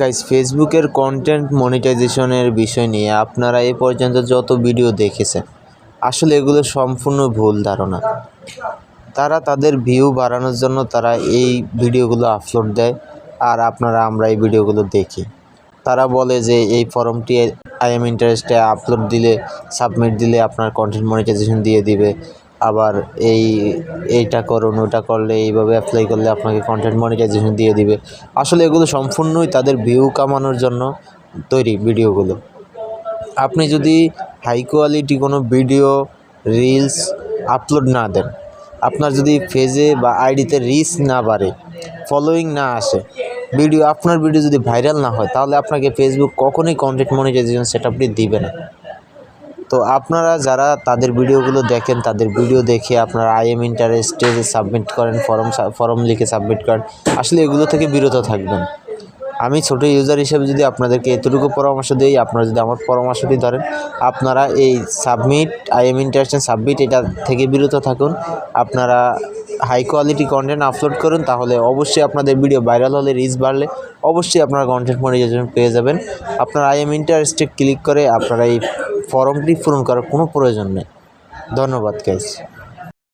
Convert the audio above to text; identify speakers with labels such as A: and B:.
A: Guys ফেসবুকের content মনিটাইজেশনের বিষয় নিয়ে আপনারা এ পর্যন্ত যত ভিডিও দেখেছেন, আসলে এগুলো সম্পূর্ণ ভুল ধারণা। তারা তাদের ভিউ বাড়ানোর জন্য তারা এই ভিডিওগুলো আপলোড দেয়, আর আপনারা আমরা এই ভিডিওগুলো দেখি। তারা বলে যে এই ফর্মটি আই এম ইন্টারেস্টে আপলোড দিলে সাবমিট দিলে আপনার কন্টেন্ট মনিটাইজেশন দিয়ে দিবে। আবার এই, এইটা করুন ওটা করলে, এইভাবে অ্যাপ্লাই করলে আপনাকে কন্টেন্ট মনিটাইজেশন দিয়ে দিবে। আসলে এগুলো সম্পূর্ণই তাদের ভিউ কামানোর জন্য তৈরি ভিডিওগুলো। আপনি যদি হাই কোয়ালিটি কোনো ভিডিও রিলস আপলোড না দেন, আপনার যদি ফেজে বা আইডিতে রিচ না বাড়ে ফলোয়িং না আসে ভিডিও আপনার ভিডিও যদি ভাইরাল না হয়, তাহলে আপনাকে ফেসবুক কখনোই কন্টেন্ট মনিটাইজেশন সেট আপটি দিবে না। তো আপনারা যারা তাদের ভিডিওগুলো দেখেন, তাদের ভিডিও দেখে আপনারা আই এম ইন্টারেস্টে সাবমিট করেন ফর্ম ফর্ম লিখে সাবমিট করেন, আসলে এগুলো থেকে বিরত থাকবেন। আমি ছোটো ইউজার হিসেবে যদি আপনাদেরকে এতটুকু পরামর্শ দিই, আপনারা যদি আমার পরামর্শটি ধরেন, আপনারা এই submit I am interest submit এটা থেকে বিরত থাকুন, আপনারা হাই কোয়ালিটি কন্টেন্ট আপলোড করুন, তাহলে অবশ্যই আপনাদের ভিডিও ভাইরাল হলে রিচ বাড়লে অবশ্যই আপনারা কন্টেন্ট মনিটাইজেশন পেয়ে যাবেন। আপনারা আই এম ইন্টারেস্টে ক্লিক করে আপনারা এই ফর্মটি পূরণ করার কোনো প্রয়োজন নেই। ধন্যবাদ গাইস